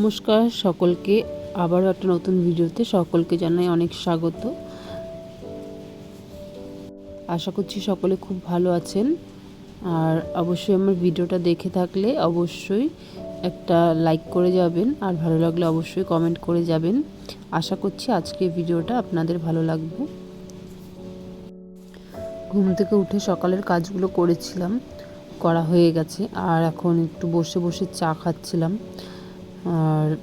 নমস্কার সকলকে। আবারও একটা নতুন ভিডিওতে সকলকে জানাই অনেক স্বাগত। আশা করছি সকলে খুব ভালো আছেন। আর অবশ্যই আমার ভিডিওটা দেখে থাকলে অবশ্যই একটা লাইক করে যাবেন, আর ভালো লাগলে অবশ্যই কমেন্ট করে যাবেন। আশা করছি আজকে ভিডিওটা আপনাদের ভালো লাগবে। ঘুম থেকে উঠে সকালের কাজগুলো করেছিলাম, করা হয়ে গেছে, আর এখন একটু বসে বসে চা খাচ্ছিলাম। আর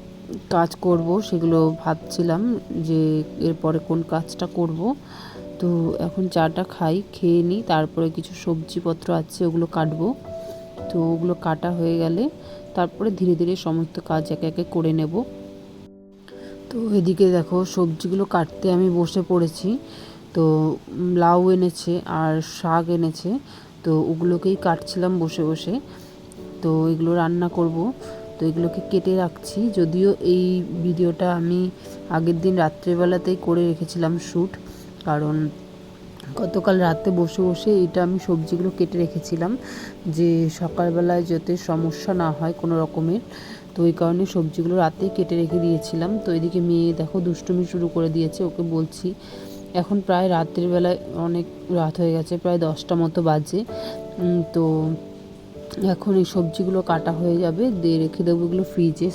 কাজ করব, সেগুলো ভাবছিলাম যে এরপরে কোন কাজটা করব। তো এখন চাটা খাই, খেয়ে নিই, তারপরে কিছু সবজিপত্র আছে, ওগুলো কাটবো। তো ওগুলো কাটা হয়ে গেলে তারপরে ধীরে ধীরে সমস্ত কাজ একে একে করে নেব। তো এদিকে দেখো, সবজিগুলো কাটতে আমি বসে পড়েছি। তো লাউ এনেছে আর শাক এনেছে। তো ওগুলোকেই কাটছিলাম বসে বসে। তো এগুলো রান্না করব। তো এগুলোকে কেটে রাখছি। যদিও এই ভিডিওটা আমি আগের দিন রাত্রেবেলাতেই করে রেখেছিলাম শ্যুট কারণ গতকাল রাতে বসে বসে এটা আমি সবজিগুলো কেটে রেখেছিলাম, যে সকালবেলায় যাতে সমস্যা না হয় কোনো রকমের। তো ওই কারণে সবজিগুলো রাতেই কেটে রেখে দিয়েছিলাম। তো এদিকে মেয়ে দেখো দুষ্টুমি শুরু করে দিয়েছে, ওকে বলছি, এখন প্রায় রাতের বেলায় অনেক রাত হয়ে গেছে, প্রায় দশটা মতো বাজে। তো এখন এই সবজিগুলো কাটা হয়ে যাবে। দিয়ে রেখে দেবো এগুলো ফ্রিজে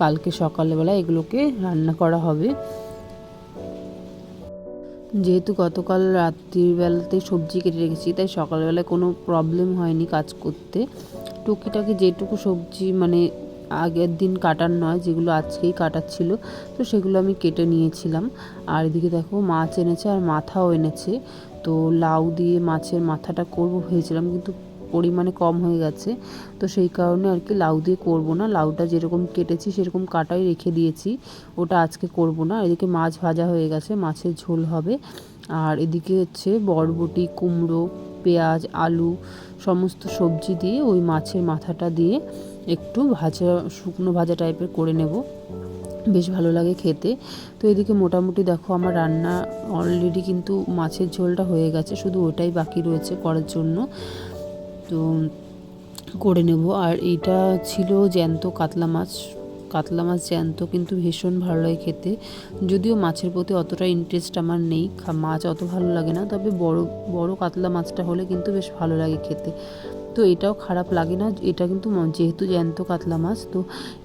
কালকে সকালবেলা এগুলোকে রান্না করা হবে। যেহেতু গতকাল রাত্রির বেলাতেই সবজি কেটে রেখেছি, তাই সকালবেলায় কোনো প্রবলেম হয়নি কাজ করতে। টুকিটাকি যেটুকু সবজি মানে আগের দিন কাটার নয়, যেগুলো আজকেই কাটার ছিল, তো সেগুলো আমি কেটে নিয়েছিলাম। আর এদিকে দেখো মাছ এনেছে আর মাথাও এনেছে। তো লাউ দিয়ে মাছের মাথাটা করব ভেবেছিলাম, কিন্তু পরিমাণে কম হয়ে গেছে। তো সেই কারণে আর কি লাউ দিয়ে করব না। লাউটা যেরকম কেটেছি সেরকম কাটাই রেখে দিয়েছি। ওটা আজকে করব না। এদিকে মাছ ভাজা হয়ে গেছে। মাছের ঝোল হবে। আর এদিকে হচ্ছে বরবটি, কুমড়ো, পেঁয়াজ, আলু সমস্ত সবজি দিয়ে ওই মাছের মাথাটা দিয়ে একটু ভাজা, শুকনো ভাজা টাইপের করে নেব। বেশ ভালো লাগে খেতে। তো এদিকে মোটামুটি দেখো আমার রান্না অলরেডি কিন্তু মাছের ঝোলটা হয়ে গেছে। শুধু ওটাই বাকি রয়েছে করার জন্য। তো করে নেব। আর এটা ছিল জ্যান্ত কাতলা মাছ। কাতলা মাছ জ্যান্ত কিন্তু ভীষণ ভালো লাগে খেতে। যদিও মাছের প্রতি অতটা ইন্টারেস্ট আমার নেই। মাছ অত ভালো লাগে না। তবে বড় বড় কাতলা মাছটা হলে কিন্তু বেশ ভালো লাগে খেতে। তো এটাও খারাপ লাগে না। এটা কিন্তু যেহেতু জ্যান্ত কাতলা মাছ, তো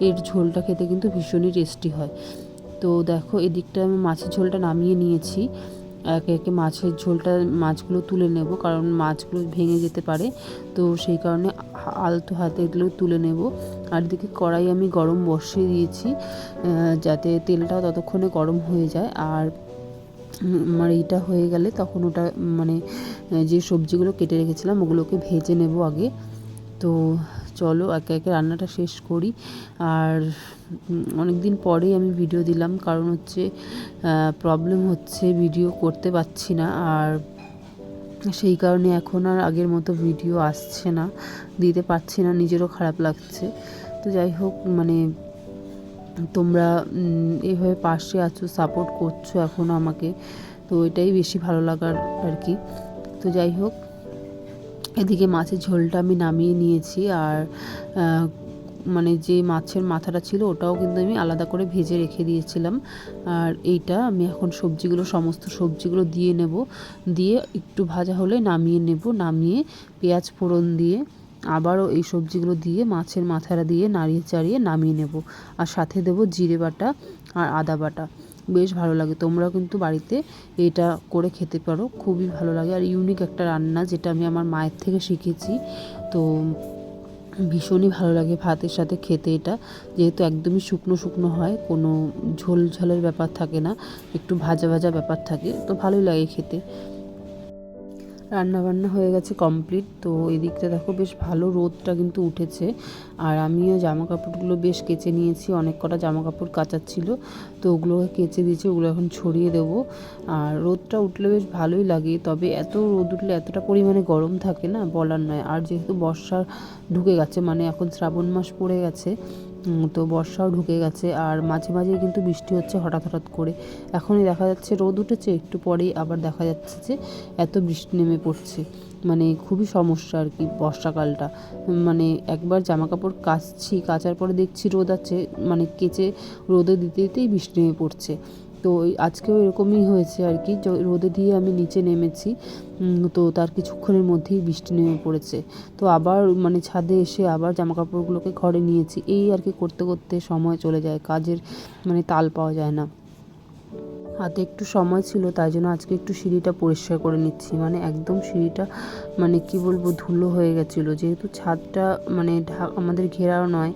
এর ঝোলটা খেতে কিন্তু ভীষণই টেস্টি হয়। তো দেখো এদিকটা আমি মাছের ঝোলটা নামিয়ে নিয়েছি। একে একে মাছের ঝোলটা, মাছগুলো তুলে নেব, কারণ মাছগুলো ভেঙে যেতে পারে। তো সেই কারণে আলতো হাতে এগুলো তুলে নেব। আর দিকে কড়াই আমি গরম বসিয়ে দিয়েছি যাতে তেলটাও ততক্ষণে গরম হয়ে যায়। আর আমার এইটা হয়ে গেলে তখন ওটা মানে যে সবজিগুলো কেটে রেখেছিলাম ওগুলোকে ভেজে নেব আগে। তো চলো একে একে রান্নাটা শেষ করি। আর অনেক দিন পরেই আমি ভিডিও দিলাম, কারণ হচ্ছে প্রবলেম হচ্ছে ভিডিও করতে পারছি না, আর সেই কারণে এখন আর আগের মতো ভিডিও আসছে না, দিতে পারছি না, নিজেরও খারাপ লাগছে। তো যাই হোক মানে তোমরা এভাবে পাশে আছো সাপোর্ট করছ এখনও আমাকে, তো এটাই বেশি ভালো লাগার আর কি। তো যাই হোক, এদিকে মাছের ঝোলটা আমি নামিয়ে নিয়েছি, আর মানে যে মাছের মাথাটা ছিল ওটাও কিন্তু আমি আলাদা করে ভেজে রেখে দিয়েছিলাম। আর এইটা আমি এখন সবজিগুলো, সমস্ত সবজিগুলো দিয়ে নেব। দিয়ে একটু ভাজা হলে নামিয়ে নেব। নামিয়ে পেঁয়াজ ফোড়ন দিয়ে আবারও এই সবজিগুলো দিয়ে মাছের মাথাটা দিয়ে নাড়িয়ে চাড়িয়ে নামিয়ে নেব। আর সাথে দেব জিরে বাটা আর আদা বাটা। বেশ ভালো লাগে। তোমরাও কিন্তু বাড়িতে এটা করে খেতে পারো। খুবই ভালো লাগে। আর ইউনিক একটা রান্না যেটা আমি আমার মায়ের থেকে শিখেছি। তো ভীষণই ভালো লাগে ভাতের সাথে খেতে এটা। যেহেতু একদমই শুকনো শুকনো হয়, কোনো ঝোল ঝালের ব্যাপার থাকে না, একটু ভাজা ভাজা ব্যাপার থাকে, তো ভালোই লাগে খেতে। রান্না বান্না হয়ে গেছে কমপ্লিট তো এদিকটা দেখো বেশ ভালো রোদটা কিন্তু উঠেছে। আর আমিও জামা কাপড়গুলো বেশ কেচে নিয়েছি, অনেক কটা জামা কাপড় কাচার ছিল তো ওগুলোকে কেচে দিয়েছি, ওগুলো এখন ছড়িয়ে দেবো। আর রোদটা উঠলে বেশ ভালোই লাগে, তবে এত রোদ উঠলে এতটা পরিমাণে গরম থাকে না, বলার নয়। আর যেহেতু বর্ষা ঢুকে গেছে মানে এখন শ্রাবণ মাস পড়ে গেছে তো বর্ষাও ঢুকে গেছে আর মাঝে মাঝে কিন্তু বৃষ্টি হচ্ছে হঠাৎ হঠাৎ করে। এখনই দেখা যাচ্ছে রোদ উঠেছে, একটু পরেই আবার দেখা যাচ্ছে যে এত বৃষ্টি নেমে পড়ছে। মানে খুবই সমস্যা আর কি বর্ষাকালটা। মানে একবার জামা কাপড় কাচছি, কাচার পরে দেখছি রোদ আছে মানে কেচে রোদে দিতে দিতেই বৃষ্টি নেমে পড়ছে। তো আজকেও এরকমই হয়েছে আর কি। রোদে দিয়ে আমি নিচে নেমেছি। তো তার কিছুক্ষণের মধ্যেই বৃষ্টি নেমে পড়েছে। তো আবার মানে ছাদে এসে আবার জামা কাপড়গুলোকে ঘরে নিয়েছি। এই আর কি করতে করতে সময় চলে যায়। কাজের মানে তাল পাওয়া যায় না। হাতে একটু সময় ছিল, তাই জন্য আজকে একটু সিঁড়িটা পরিষ্কার করে নিচ্ছি। মানে একদম সিঁড়িটা মানে কি বলব, ধুলো হয়ে গেছিল। যেহেতু ছাদটা মানে আমাদের ঘেরাও নয়,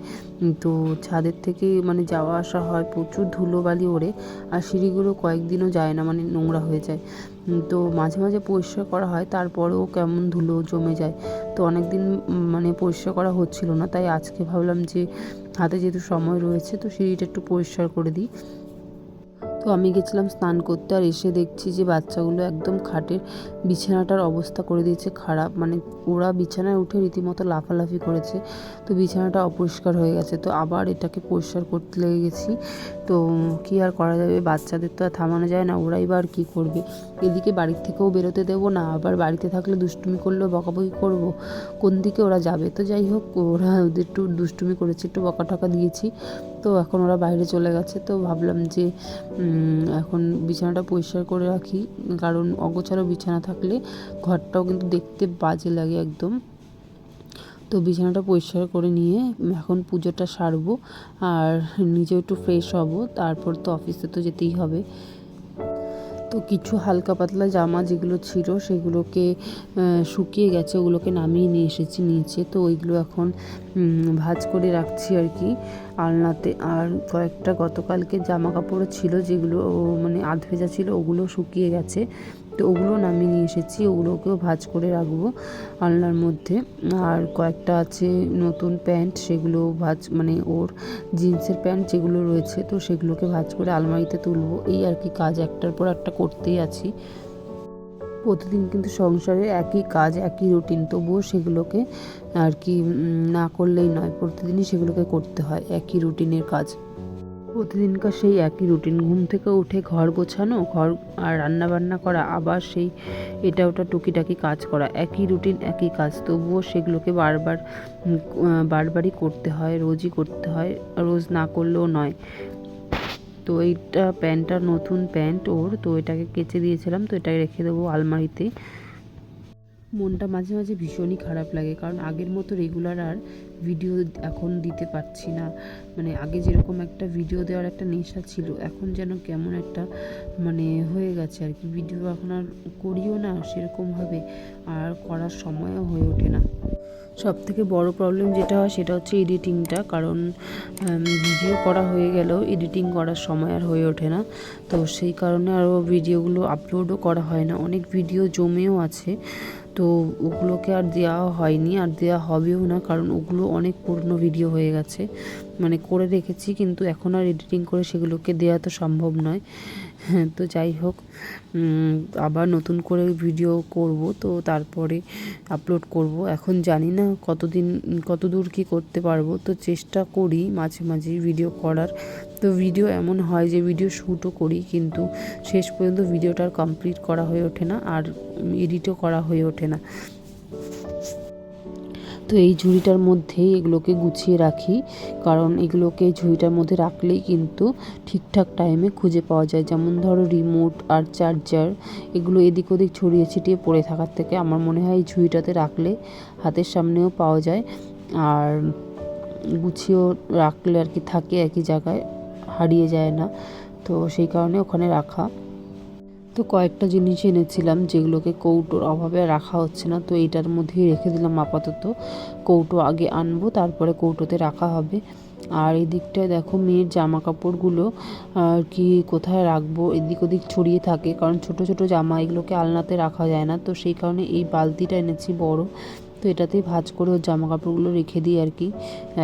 তো ছাদের থেকে মানে যাওয়া আসা হয়, প্রচুর ধুলো বালি ওড়ে, আর সিঁড়িগুলো কয়েকদিনও যায় না মানে নোংরা হয়ে যায়। তো মাঝে মাঝে পরিষ্কার করা হয়, তারপরেও কেমন ধুলো জমে যায়। তো অনেক দিন মানে পরিষ্কার করা হচ্ছিল না, তাই আজকে ভাবলাম যে, হাতে যেহেতু সময় রয়েছে, তো সিঁড়িটা একটু পরিষ্কার করে দিই। তো আমি গেছিলাম স্নান করতে আর এসে দেখছি যে বাচ্চাগুলো একদম খাটের বিছানাটার অবস্থা করে দিয়েছে খারাপ। মানে ওরা বিছানায় উঠে রীতিমতো লাফালাফি করেছে। তো বিছানাটা অপরিষ্কার হয়ে গেছে। তো আবার এটাকে পরিষ্কার করতে লেগে গেছি। তো কি আর করা যাবে? বাচ্চাদের তো আর থামানো যায় না। ওরাই বা আর কী করবে? এদিকে বাড়ির থেকেও বেরোতে দেবো না। আবার বাড়িতে থাকলে দুষ্টুমি করলেও বকাবকি করব। কোন দিকে ওরা যাবে? তো যাই হোক, ওরা ওদের একটু দুষ্টুমি করেছে। একটু বকা টকা দিয়েছি। তো এখন ওরা বাইরে চলে গেছে। তো ভাবলাম যে এখন বিছানাটা পরিষ্কার করে রাখি। কারণ অগোছালো বিছানা থাকলে ঘরটাও কিন্তু দেখতে বাজে লাগে একদম। তো বিছানাটা পরিষ্কার করে নিয়ে এখন পুজোটা সারবো আর নিজেও একটু ফ্রেশ হব, তারপর তো অফিসে তো যেতেই হবে। তো কিছু হালকা পাতলা জামা যেগুলো ছিল সেগুলোকে শুকিয়ে গেছে, ওগুলোকে নামিয়ে নিয়ে এসেছি নিচে। তো ওইগুলো এখন ভাঁজ করে রাখছি আর কি আলনাতে। আর কয়েকটা গতকালকে জামা কাপড়ও ছিল যেগুলো মানে আধ ভেজা ছিল, ওগুলো শুকিয়ে গেছে। তো ওগুলো নামিয়ে নিয়ে এসেছি, ওগুলোকেও ভাজ করে রাখব আলনার মধ্যে। আর কয়েকটা আছে নতুন প্যান্ট, সেগুলো ভাজ মানে ওর জিন্সের প্যান্ট যেগুলো রয়েছে, তো সেগুলোকে ভাঁজ করে আলমারিতে তুলবো। এই আর কি কাজ, একটার পর একটা করতেই আছি। প্রতিদিন কিন্তু সংসারে একই কাজ, একই রুটিন, তবুও সেগুলোকে আর কি না করলেই নয়, প্রতিদিনই সেগুলোকে করতে হয়, একই রুটিনের কাজ। প্রতিদিনকার সেই একই রুটিন। ঘুম থেকে উঠে ঘর গোছানো, ঘর আর রান্না বান্না করা, আবার সেই এটা ওটা টুকিটাকি কাজ করা। একই রুটিন, একই কাজ। তবুও সেগুলোকে বারবার বারবারই করতে হয়, রোজই করতে হয়, রোজ না করলেও নয়। তো এইটা প্যান্টটা নতুন প্যান্ট ওর, তো এটাকে কেচে দিয়েছিলাম, তো এটাকে রেখে দেবো আলমারিতে। মনটা মাঝে মাঝে ভীষণই খারাপ লাগে, কারণ আগের মতো রেগুলার আর ভিডিও এখন দিতে পারছি না। মানে আগে যেরকম একটা ভিডিও দেওয়ার একটা নেশা ছিল, এখন যেন কেমন একটা মানে হয়ে গেছে আর কি। ভিডিও এখন আর করিও না সেরকমভাবে আর করার সময়ও হয়ে ওঠে না। সব থেকে বড় প্রবলেম যেটা হয় সেটা হচ্ছে এডিটিংটা কারণ ভিডিও করা হয়ে গেলেও এডিটিং করার সময় আর হয়ে ওঠে না। তো সেই কারণে আরও ভিডিওগুলো আপলোডও করা হয় না। অনেক ভিডিও জমেও আছে। তো ওগুলোকে আর দেওয়া হয়নি, আর দেওয়া হবেও না, কারণ ওগুলো অনেক পুরনো ভিডিও হয়ে গেছে। মানে করে রেখেছি, কিন্তু এখন আর এডিটিং করে সেগুলোকে দেওয়া তো সম্ভব নয়। তো যাই হোক আবার নতুন করে ভিডিও করব, তো তারপরে আপলোড করব। এখন জানি না কতদিন কত দূর কী করতে পারব, তো চেষ্টা করি মাঝে মাঝে ভিডিও করার। তো ভিডিও এমন হয় যে ভিডিও শ্যুটও করি, কিন্তু শেষ পর্যন্ত ভিডিওটা কমপ্লিট করা হয়ে ওঠে না, আর এডিটও করা হয়ে ওঠে না। তো এই ঝুড়িটার মধ্যেই এগুলোকে গুছিয়ে রাখি। কারণ এগুলোকে ঝুড়িটার মধ্যে রাখলেই কিন্তু ঠিকঠাক টাইমে খুঁজে পাওয়া যায়। যেমন ধরো রিমোট আর চার্জার এগুলো এদিক ওদিক ছড়িয়ে ছিটিয়ে পড়ে থাকার থেকে আমার মনে হয় এই ঝুড়িটাতে রাখলে হাতের সামনেও পাওয়া যায়। আর গুছিয়েও রাখলে আর কি থাকে একই জায়গায়, হারিয়ে যায় না। তো সেই কারণে ওখানে রাখা। তো কয়েকটা জিনিস এনেছিলাম যেগুলোকে কৌটোর অভাবে রাখা হচ্ছে না। তো এইটার মধ্যেই রেখে দিলাম আপাতত। কৌটো আগে আনব, তারপরে কৌটোতে রাখা হবে। আর এই দিকটায় দেখো মেয়ের জামা কাপড়গুলো আর কি কোথায় রাখব? এদিক ওদিক ছড়িয়ে থাকে, কারণ ছোট ছোট জামা এগুলোকে আলনাতে রাখা যায় না। তো সেই কারণে এই বালতিটা এনেছি বড়। তো এটাতেই ভাঁজ করে ওর জামা কাপড়গুলো রেখে দিই আর কি।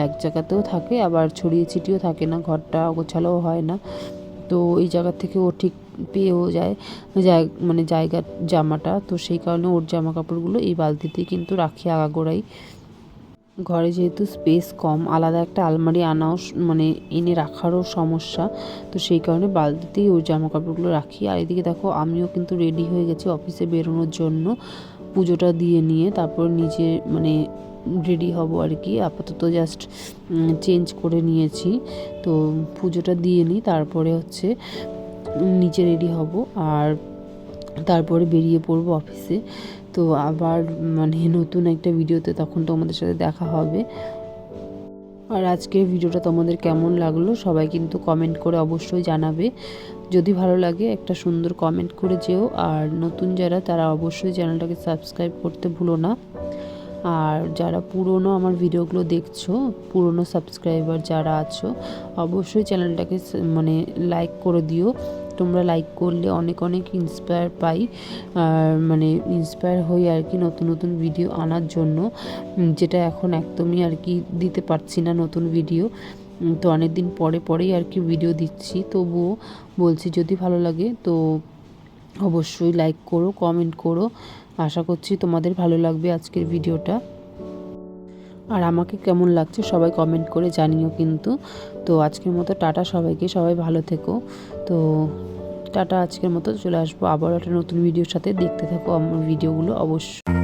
এক জায়গাতেও থাকে, আবার ছড়িয়ে ছিটিয়েও থাকে না। ঘরটা গোছালোও হয় না। তো এই জায়গা থেকে ও ঠিক পেয়েও যায় মানে জায়গার জামাটা। তো সেই কারণে ওর জামা কাপড়গুলো এই বালতিতেই কিন্তু রাখি আগাগোড়াই। ঘরে যেহেতু স্পেস কম, আলাদা একটা আলমারি আনাও মানে এনে রাখারও সমস্যা। তো সেই কারণে বালতিতেই ওর জামা কাপড়গুলো রাখি। আর এদিকে দেখো, আমিও কিন্তু রেডি হয়ে গেছি অফিসে বেরোনোর জন্য। পুজোটা দিয়ে নিয়ে তারপর নিজে মানে রেডি হব আর কি। আপাতত জাস্ট চেঞ্জ করে নিয়েছি। তো পুজোটা দিয়ে নিই, তারপরে হচ্ছে নিচে রেডি হব আর তারপরে বেরিয়ে পড়ব অফিসে তো আবার মানে নতুন একটা ভিডিওতে তখন তোমাদের সাথে দেখা হবে। আর আজকের ভিডিওটা তোমাদের কেমন লাগল সবাই কিন্তু কমেন্ট করে অবশ্যই জানাবে। যদি ভালো লাগে একটা সুন্দর কমেন্ট করে যেও। আর নতুন যারা, তারা অবশ্যই চ্যানেলটাকে সাবস্ক্রাইব করতে ভুলো না। আর যারা পুরনো আমার ভিডিওগুলো দেখছ, পুরনো সাবস্ক্রাইবার যারা আছো, অবশ্যই চ্যানেলটাকে মানে লাইক করে দিও। তোমরা লাইক করলে অনেক অনেক ইন্সপায়ার পাই। আর মানে ইন্সপায়ার হই আর কি নতুন নতুন ভিডিও আনার জন্য। যেটা এখন একদমই আর কি দিতে পারছি না নতুন ভিডিও তো অনেক দিন পরে, পরেই আর কি ভিডিও দিচ্ছি। তবুও বলছি যদি ভালো লাগে তো অবশ্যই লাইক করো কমেন্ট করো। আশা করছি তোমাদের ভালো লাগবে আজকের ভিডিওটা আর আমাকে কেমন লাগছে সবাই কমেন্ট করে জানিও কিন্তু। তো আজকের মতো টাটা সবাইকে, সবাই ভালো থেকো। তো টাটা আজকের মতো, চলে আসব আবার একটা নতুন ভিডিওর সাথে। দেখতে থাকো আমার ভিডিওগুলো অবশ্যই।